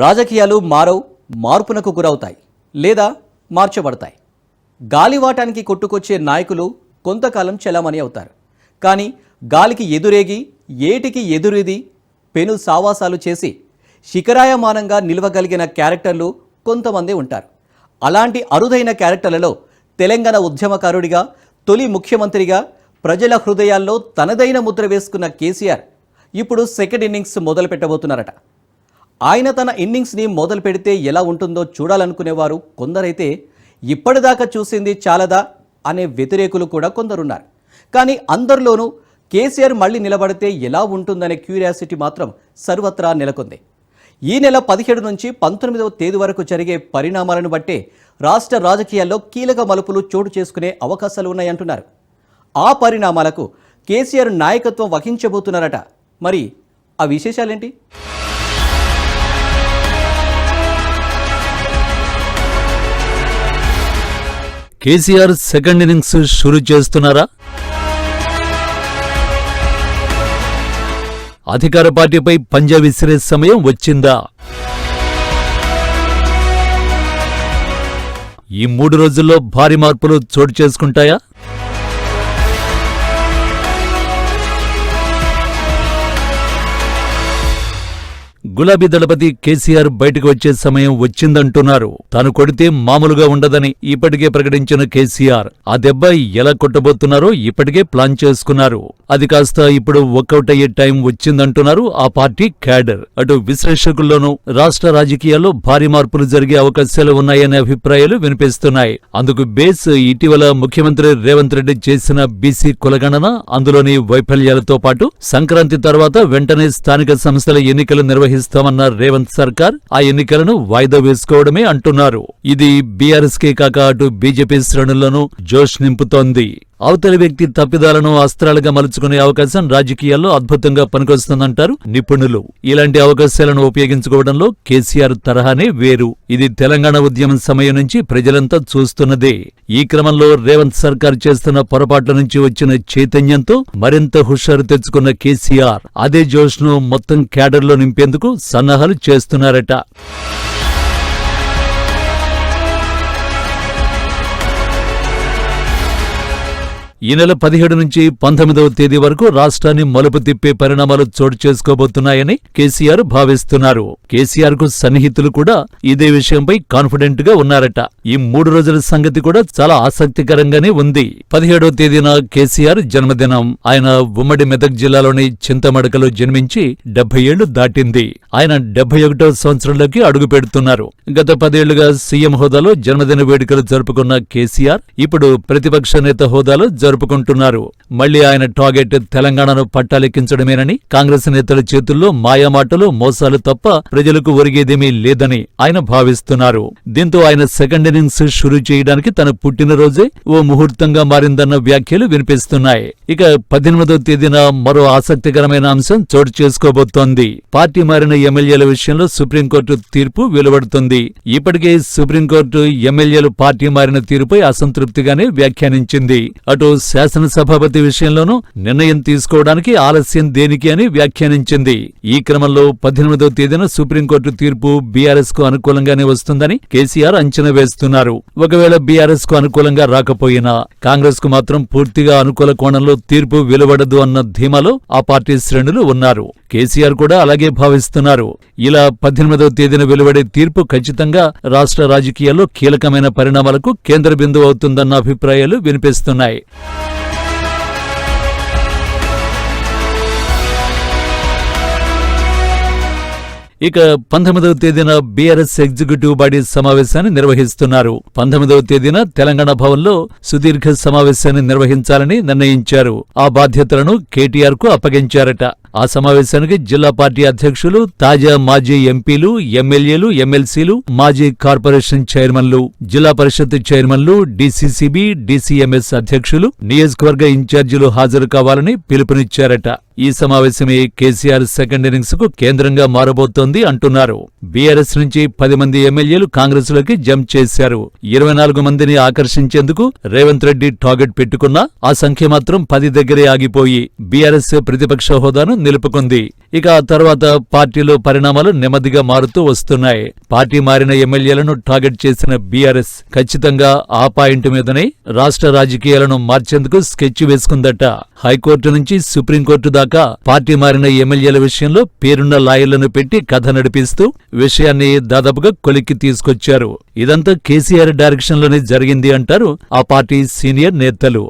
రాజకీయాలు మారవు మార్పునకు గురవుతాయి లేదా మార్చబడతాయి. గాలివాటానికి కొట్టుకొచ్చే నాయకులు కొంతకాలం చెలామణి అవుతారు. కానీ గాలికి ఎదురేగి ఏటికి ఎదురేది పెను సావాసాలు చేసి శిఖరాయమానంగా నిలవగలిగిన క్యారెక్టర్లు కొంతమంది ఉంటారు. అలాంటి అరుదైన క్యారెక్టర్లలో తెలంగాణ ఉద్యమకారుడిగా తొలి ముఖ్యమంత్రిగా ప్రజల హృదయాల్లో తనదైన ముద్ర వేసుకున్న కేసీఆర్ ఇప్పుడు సెకండ్ ఇన్నింగ్స్ మొదలు పెట్టబోతున్నారట ఆయన తన ఇన్నింగ్స్ని మొదలు పెడితే ఎలా ఉంటుందో చూడాలనుకునేవారు కొందరైతే ఇప్పటిదాకా చూసింది చాలదా అనే వ్యతిరేకులు కూడా కొందరున్నారు. కానీ అందరిలోనూ కేసీఆర్ మళ్ళీ నిలబడితే ఎలా ఉంటుందనే క్యూరియాసిటీ మాత్రం సర్వత్రా నెలకొంది. ఈ నెల పదిహేడు నుంచి పంతొమ్మిదవ తేదీ వరకు జరిగే పరిణామాలను బట్టే రాష్ట్ర రాజకీయాల్లో కీలక మలుపులు చోటు చేసుకునే అవకాశాలు ఉన్నాయంటున్నారు. ఆ పరిణామాలకు కేసీఆర్ నాయకత్వం వహించబోతున్నారట. మరి ఆ విశేషాలేంటి? కేసీఆర్ సెకండ్ ఇన్నింగ్స్ షురూ చేస్తున్నారా? అధికార పార్టీపై పంజా విసిరే సమయం వచ్చిందా? ఈ మూడు రోజుల్లో భారీ మార్పులు చోటు చేసుకుంటాయా? గులాబీ దళపతి కేసీఆర్ బయటకు వచ్చే సమయం వచ్చిందంటున్నారు. తాను కొడితే మామూలుగా ఉండదని ఇప్పటికే ప్రకటించిన కేసీఆర్ ఆ దెబ్బ ఎలా కొట్టబోతున్నారో ఇప్పటికే ప్లాన్ చేసుకున్నారు. అది కాస్త ఇప్పుడు వర్కౌట్ అయ్యే టైం వచ్చిందంటున్నారు ఆ పార్టీ క్యాడర్. అటు విశ్లేషకుల్లోనూ రాష్ట్ర రాజకీయాల్లో భారీ మార్పులు జరిగే అవకాశాలు ఉన్నాయనే అభిప్రాయాలు వినిపిస్తున్నాయి. అందుకు బేస్ ఇటీవల ముఖ్యమంత్రి రేవంత్ రెడ్డి చేసిన బీసీ కులగణన అందులోని వైఫల్యాలతో పాటు సంక్రాంతి తర్వాత వెంటనే స్థానిక సంస్థల ఎన్నికలు నిర్వహిస్తామన్న రేవంత్ సర్కార్ ఆ ఎన్నికలను వాయిదా వేసుకోవడమే అంటున్నారు. ఇది బీఆర్ఎస్కే కాక అటు బీజేపీ శ్రేణుల్లోనూ జోష్ నింపుతోంది. అవతలి వ్యక్తి తప్పిదాలను అస్త్రాలుగా మలుచుకునే అవకాశం రాజకీయాల్లో అద్భుతంగా పనికొస్తుందంటారు నిపుణులు. ఇలాంటి అవకాశాలను ఉపయోగించుకోవడంలో కేసీఆర్ తరహానే వేరు. ఇది తెలంగాణ ఉద్యమం సమయం నుంచి ప్రజలంతా చూస్తున్నదే. ఈ క్రమంలో రేవంత్ సర్కార్ చేస్తున్న పొరపాట్ల నుంచి వచ్చిన చైతన్యంతో మరింత హుషారు తెచ్చుకున్న కేసీఆర్ అదే జోష్ను మొత్తం క్యాడర్లో నింపేందుకు సన్నాహాలు చేస్తున్నారట. ఈ నెల పదిహేడు నుంచి పంతొమ్మిదవ తేదీ వరకు రాష్ట్రాన్ని మలుపు తిప్పే పరిణామాలు చోటు చేసుకోబోతున్నాయని కేసీఆర్ భావిస్తున్నారు. కేసీఆర్కు సన్నిహితులు కూడా ఇదే విషయంపై కాన్ఫిడెంట్గా ఉన్నారట. ఈ మూడు రోజుల సంగతి కూడా చాలా ఆసక్తికరంగానే ఉంది. పదిహేడవ తేదీన కేసీఆర్ జన్మదినం. ఆయన ఉమ్మడి మెదక్ జిల్లాలోని చింతమడకలో జన్మించి డెబ్బై ఏళ్ళు దాటింది. ఆయన డెబ్బై ఒకటో సంవత్సరంలోకి అడుగు పెడుతున్నారు. గత పదేళ్ళుగా సీఎం హోదాలో జన్మదిన వేడుకలు జరుపుకున్న కేసీఆర్ ఇప్పుడు ప్రతిపక్ష నేత హోదాలో జరుపుకుంటున్నారు. మళ్ళీ ఆయన టార్గెట్ తెలంగాణను పట్టాలెక్కించడమేనని కాంగ్రెస్ నేతల చేతుల్లో మాయామాటలు మోసాలు తప్ప ప్రజలకు ఒరిగేదేమీ లేదని ఆయన భావిస్తున్నారు. దీంతో ఆయన సెకండ్ ఇన్నింగ్స్ షురూ చేయడానికి తన పుట్టినరోజే ఓ ముహూర్తంగా మారిందన్న వ్యాఖ్యలు వినిపిస్తున్నాయి. ఇక పద్దెనిమిదవ తేదీన మరో ఆసక్తికరమైన అంశం చోటు చేసుకోబోతోంది. పార్టీ మారిన ఎమ్మెల్యేల విషయంలో సుప్రీంకోర్టు తీర్పు వెలువడుతుంది. ఇప్పటికే సుప్రీంకోర్టు ఎమ్మెల్యేలు పార్టీ మారిన తీరుపై అసంతృప్తిగానే వ్యాఖ్యానించింది. అటు శాసనసభాపతి విషయంలోనూ నిర్ణయం తీసుకోవడానికి ఆలస్యం దేనికి అని వ్యాఖ్యానించింది. ఈ క్రమంలో పద్దెనిమిదవ తేదీన సుప్రీంకోర్టు తీర్పు బీఆర్ఎస్కు అనుకూలంగానే వస్తుందని కేసీఆర్ అంచనా వేస్తున్నారు. ఒకవేళ బీఆర్ఎస్కు అనుకూలంగా రాకపోయినా కాంగ్రెస్కు మాత్రం పూర్తిగా అనుకూల కోణంలో తీర్పు వెలువడదు అన్న ధీమాలో ఆ పార్టీ శ్రేణులు ఉన్నారు. కేసీఆర్ కూడా అలాగే భావిస్తున్నారు. ఇలా పద్దెనిమిదవ తేదీన వెలువడే తీర్పు ఖచ్చితంగా రాష్ట్ర రాజకీయాల్లో కీలకమైన పరిణామాలకు కేంద్ర బిందువు అవుతుందన్న అభిప్రాయాలు వినిపిస్తున్నాయి. ఇక పంతొమ్మిదవ తేదీన బీఆర్ఎస్ ఎగ్జిక్యూటివ్ బాడీ సమావేశాన్ని నిర్వహిస్తున్నారు. పంతొమ్మిదవ తేదీన తెలంగాణ భవన్లో సుదీర్ఘ సమావేశాన్ని నిర్వహించాలని నిర్ణయించారు. ఆ బాధ్యతలను కేటీఆర్కు అప్పగించారట. ఆ సమావేశానికి జిల్లా పార్టీ అధ్యక్షులు తాజా మాజీ ఎంపీలు ఎమ్మెల్యేలు ఎమ్మెల్సీలు మాజీ కార్పొరేషన్ చైర్మన్లు జిల్లా పరిషత్ చైర్మన్లు డీసీసీబీ డీసీఎంఎస్ అధ్యక్షులు నియోజకవర్గ ఇన్ఛార్జీలు హాజరు కావాలని పిలుపునిచ్చారట. ఈ సమావేశమే కేసీఆర్ సెకండ్ ఇన్నింగ్స్కు కేంద్రంగా మారబోతోంది అంటున్నారు. బీఆర్ఎస్ నుంచి పది మంది ఎమ్మెల్యేలు కాంగ్రెస్లోకి జంప్ చేశారు. ఇరవై నాలుగు మందిని ఆకర్షించేందుకు రేవంత్ రెడ్డి టార్గెట్ పెట్టుకున్నా ఆ సంఖ్య మాత్రం పది దగ్గరే ఆగిపోయి బీఆర్ఎస్ ప్రతిపక్ష హోదాను నిలుపుకుంది. ఇక ఆ తర్వాత పార్టీలో పరిణామాలు నెమ్మదిగా మారుతూ వస్తున్నాయి. పార్టీ మారిన ఎమ్మెల్యేలను టార్గెట్ చేసిన బీఆర్ఎస్ ఖచ్చితంగా ఆ పాయింట్ మీదనే రాష్ట్ర రాజకీయాలను మార్చేందుకు స్కెచ్ వేసుకుందట. హైకోర్టు నుంచి సుప్రీంకోర్టు దాకా పార్టీ మారిన ఎమ్మెల్యేల విషయంలో పేరున్న లాయర్లను పెట్టి కథ నడిపిస్తూ విషయాన్ని దాదాపుగా కొలిక్కి తీసుకొచ్చారు. ఇదంతా కేసీఆర్ డైరెక్షన్లోనే జరిగింది అంటారు ఆ పార్టీ సీనియర్ నేతలు.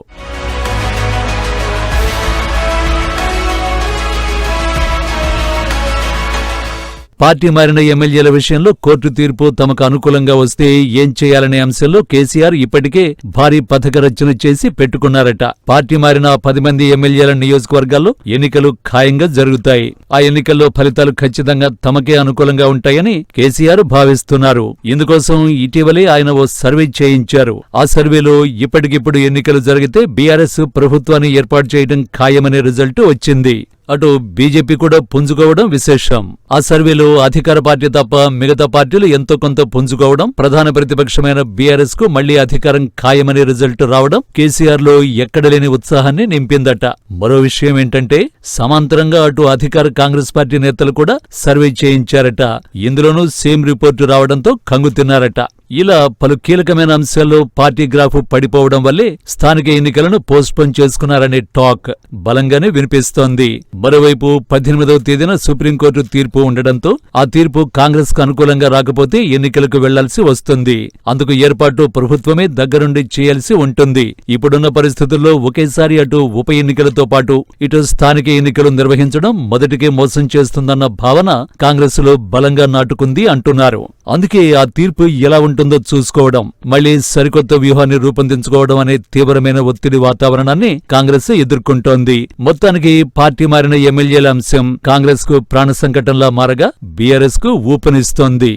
పార్టీ మారిన ఎమ్మెల్యేల విషయంలో కోర్టు తీర్పు తమకు అనుకూలంగా వస్తే ఏం చేయాలనే అంశంలో కేసీఆర్ ఇప్పటికే భారీ పథక రచన చేసి పెట్టుకున్నారట. పార్టీ మారిన పది మంది ఎమ్మెల్యేల నియోజకవర్గాల్లో ఎన్నికలు ఖాయంగా జరుగుతాయి. ఆ ఎన్నికల్లో ఫలితాలు ఖచ్చితంగా తమకే అనుకూలంగా ఉంటాయని కేసీఆర్ భావిస్తున్నారు. ఇందుకోసం ఇటీవలే ఆయన ఓ సర్వే చేయించారు. ఆ సర్వేలో ఇప్పటికిప్పుడు ఎన్నికలు జరిగితే బీఆర్ఎస్ ప్రభుత్వాన్ని ఏర్పాటు చేయడం ఖాయమనే రిజల్ట్ వచ్చింది. అటు బీజేపీ కూడా పుంజుకోవడం విశేషం. ఆ సర్వేలో అధికార పార్టీ తప్ప మిగతా పార్టీలు ఎంతో కొంత పుంజుకోవడం ప్రధాన ప్రతిపక్షమైన బీఆర్ఎస్కు మళ్ళీ అధికారం ఖాయమనే రిజల్ట్ రావడం కేసీఆర్లో ఎక్కడలేని ఉత్సాహాన్ని నింపిందట. మరో విషయం ఏంటంటే సమాంతరంగా అటు అధికార కాంగ్రెస్ పార్టీ నేతలు కూడా సర్వే చేయించారట. ఇందులోనూ సేమ్ రిపోర్టు రావడంతో కంగుతిన్నారట. ఇలా పలు కీలకమైన అంశాల్లో పార్టీ గ్రాఫ్ పడిపోవడం వల్లే స్థానిక ఎన్నికలను పోస్ట్పోన్ చేసుకున్నారనే టాక్ బలంగానే వినిపిస్తోంది. మరోవైపు పద్దెనిమిదవ తేదీన సుప్రీంకోర్టు తీర్పు ఉండడంతో ఆ తీర్పు కాంగ్రెస్కు అనుకూలంగా రాకపోతే ఎన్నికలకు వెళ్ళాల్సి వస్తుంది. అందుకు ఏర్పాటు ప్రభుత్వమే దగ్గరుండి చేయాల్సి ఉంటుంది. ఇప్పుడున్న పరిస్థితుల్లో ఒకేసారి అటు ఉప ఎన్నికలతో పాటు ఇటు స్థానిక ఎన్నికలు నిర్వహించడం మొదటికే మోసం చేస్తుందన్న భావన కాంగ్రెస్లో బలంగా నాటుకుంది అంటున్నారు. అందుకే ఆ తీర్పు ఎలా ఉంటుందో చూసుకోవడం మళ్ళీ సరికొత్త వ్యూహాన్ని రూపొందించుకోవడం అనే తీవ్రమైన ఒత్తిడి వాతావరణాన్ని కాంగ్రెస్ ఎదుర్కొంటోంది. మొత్తానికి పార్టీ మారిన ఎమ్మెల్యేల అంశం కాంగ్రెస్కు ప్రాణ సంకటంలా మారగా బీఆర్ఎస్కు ఊపనిస్తోంది.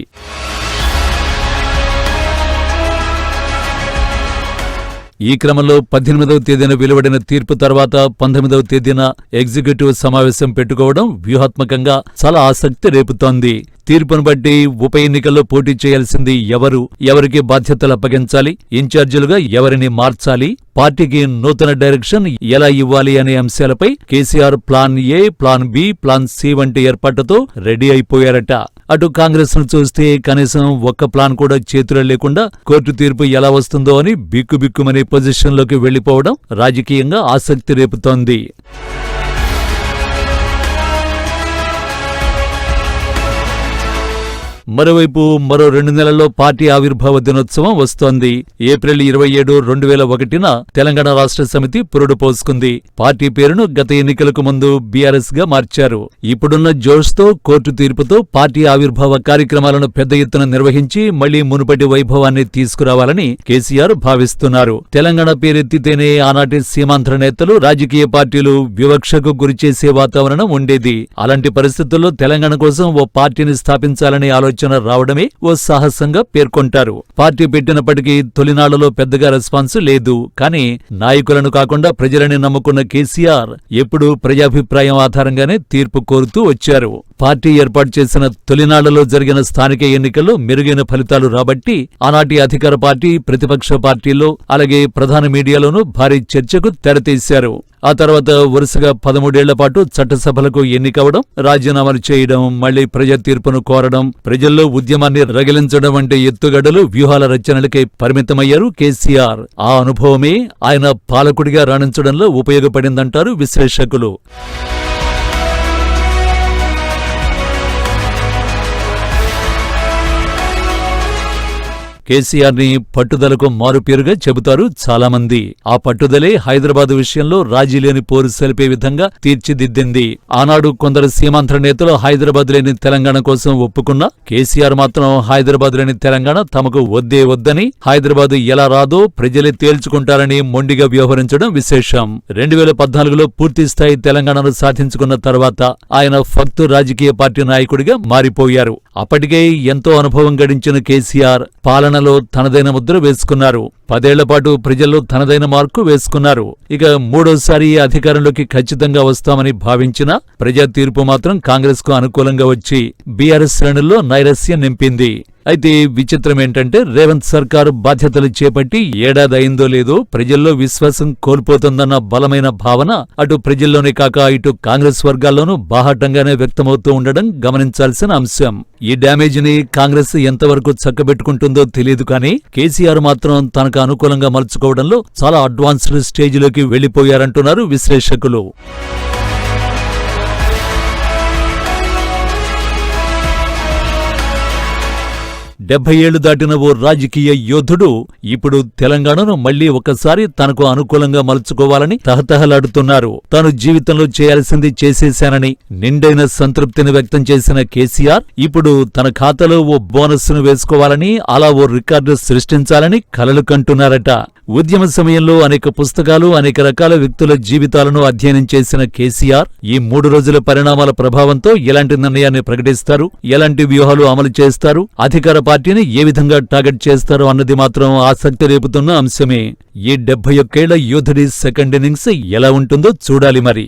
ఈ క్రమంలో పద్దెనిమిదవ తేదీన వెలువడిన తీర్పు తర్వాత పంతొమ్మిదవ తేదీన ఎగ్జిక్యూటివ్ సమావేశం పెట్టుకోవడం వ్యూహాత్మకంగా చాలా ఆసక్తి రేపుతోంది. తీర్పును బట్టి ఉప ఎన్నికల్లో పోటీ చేయాల్సింది ఎవరు? ఎవరికి బాధ్యతలు అప్పగించాలి? ఇన్ఛార్జీలుగా ఎవరిని మార్చాలి? పార్టీకి నూతన డైరెక్షన్ ఎలా ఇవ్వాలి అనే అంశాలపై KCR plan A plan B plan C వంటి ఏర్పాట్లతో రెడీ అయిపోయారట. అటు కాంగ్రెస్ను చూస్తే కనీసం ఒక్క ప్లాన్ కూడా చేతిలో లేకుండా కోర్టు తీర్పు ఎలా వస్తుందో అని బిక్కుబిక్కుమనే పొజిషన్లోకి వెళ్ళిపోవడం రాజకీయంగా ఆసక్తి రేపుతోంది. మరోవైపు మరో రెండు నెలల్లో పార్టీ ఆవిర్భావ దినోత్సవం వస్తోంది. ఏప్రిల్ ఇరవై ఏడు రెండు వేల ఒకటిన తెలంగాణ రాష్ట్ర సమితి పురుడు పోసుకుంది. పార్టీ పేరును గత ఎన్నికలకు ముందు బీఆర్ఎస్గా మార్చారు. ఇప్పుడున్న జోష్తో కోర్టు తీర్పుతో పార్టీ ఆవిర్భావ కార్యక్రమాలను పెద్ద ఎత్తున నిర్వహించి మళ్ళీ మునుపటి వైభవాన్ని తీసుకురావాలని కేసీఆర్ భావిస్తున్నారు. తెలంగాణ పేరెత్తితేనే ఆనాటి సీమాంధ్ర నేతలు రాజకీయ పార్టీలు వివక్షకు గురిచేసే వాతావరణం ఉండేది. అలాంటి పరిస్థితుల్లో తెలంగాణ కోసం ఓ పార్టీని స్థాపించాలనే ఆలోచన రావడమే ఓ సాహసంగా పేర్కొంటారు. పార్టీ పెట్టినప్పటికీ తొలినాళ్ళలో పెద్దగా రెస్పాన్స్ లేదు. కానీ నాయకులను కాకుండా ప్రజలని నమ్ముకున్న కేసీఆర్ ఎప్పుడూ ప్రజాభిప్రాయం ఆధారంగానే తీర్పు కోరుతూ వచ్చారు. పార్టీ ఏర్పాటు చేసిన తొలినాళ్ళలో జరిగిన స్థానిక ఎన్నికల్లో మెరుగైన ఫలితాలు రాబట్టి ఆనాటి అధికార పార్టీ ప్రతిపక్ష పార్టీల్లో అలాగే ప్రధాన మీడియాలోనూ భారీ చర్చకు తెరతీశారు. ఆ తర్వాత వరుసగా పదమూడేళ్ళ పాటు చట్టసభలకు ఎన్నికవడం రాజీనామాలు చేయడం మళ్ళీ ప్రజా తీర్పును కోరడం ప్రజల్లో ఉద్యమాన్ని రగిలించడం వంటి ఎత్తుగడలు వ్యూహాల రచనలకే పరిమితమయ్యారు కేసీఆర్. ఆ అనుభవమే ఆయన పాలకుడిగా రాణించడంలో ఉపయోగపడిందంటారు విశ్లేషకులు. కేసీఆర్ని పట్టుదలకు మారుపేరుగా చెబుతారు చాలామంది. ఆ పట్టుదలే హైదరాబాద్ విషయంలో రాజీ లేని పోరు సలిపే విధంగా తీర్చిదిద్దింది. ఆనాడు కొందరు సీమాంధ్ర నేతలు హైదరాబాద్ లేని తెలంగాణ కోసం ఒప్పుకున్నా కేసీఆర్ మాత్రం హైదరాబాద్ లేని తెలంగాణ తమకు వద్దే వద్దని హైదరాబాద్ ఎలా రాదో ప్రజలే తేల్చుకుంటారని మొండిగా వ్యవహరించడం విశేషం. రెండు వేల పద్నాలుగులో పూర్తి స్థాయి తెలంగాణను సాధించుకున్న తర్వాత ఆయన ఫక్తు రాజకీయ పార్టీ నాయకుడిగా మారిపోయారు. అప్పటికే ఎంతో అనుభవం గడించిన కేసీఆర్ పాలనలో తనదైన ముద్ర వేసుకున్నారు. పదేళ్ళ పాటు ప్రజల్లో తనదైన మార్కు వేసుకున్నారు. ఇక మూడోసారి అధికారంలోకి ఖచ్చితంగా వస్తామని భావించిన ప్రజా తీర్పు మాత్రం కాంగ్రెస్కు అనుకూలంగా వచ్చి బీఆర్ఎస్ శ్రేణుల్లో నైరస్యం నింపింది. అయితే విచిత్రం ఏంటంటే రేవంత్ సర్కారు బాధ్యతలు చేపట్టి ఏడాది అయిందో లేదో ప్రజల్లో విశ్వాసం కోల్పోతుందన్న బలమైన భావన అటు ప్రజల్లోనే కాక ఇటు కాంగ్రెస్ వర్గాల్లోనూ బాహాటంగానే వ్యక్తమవుతూ ఉండడం గమనించాల్సిన అంశం. ఈ డ్యామేజ్ని కాంగ్రెస్ ఎంతవరకు చక్కబెట్టుకుంటుందో తెలియదు కానీ కేసీఆర్ మాత్రం తనకు అనుకూలంగా మలుచుకోవడంలో చాలా అడ్వాన్స్డ్ స్టేజిలోకి వెళ్ళిపోయారంటున్నారు విశ్లేషకులు. డెబ్బై ఏళ్ళు దాటిన ఓ రాజకీయ యోధుడు ఇప్పుడు తెలంగాణను మళ్ళీ ఒకసారి తనకు అనుకూలంగా మలుచుకోవాలని తహతహలాడుతున్నారు. తాను జీవితంలో చేయాల్సింది చేసేశానని నిండైన సంతృప్తిని వ్యక్తం చేసిన కేసీఆర్ ఇప్పుడు తన ఖాతాలో ఓ బోనస్ను వేసుకోవాలని అలా ఓ రికార్డు సృష్టించాలని కలలు కంటున్నారట. ఉద్యమ సమయంలో అనేక పుస్తకాలు అనేక రకాల వ్యక్తుల జీవితాలను అధ్యయనం చేసిన కేసీఆర్ ఈ మూడు రోజుల పరిణామాల ప్రభావంతో ఎలాంటి నిర్ణయాన్ని ప్రకటిస్తారు ఎలాంటి వ్యూహాలు అమలు చేస్తారు అధికార పార్టీని ఏ విధంగా టార్గెట్ చేస్తారు అన్నది మాత్రం ఆసక్తి రేపుతున్న అంశమే. ఈ డెబ్బై ఒక్కేళ్ళ యోధుడి సెకండ్ ఇన్నింగ్స్ ఎలా ఉంటుందో చూడాలి మరి.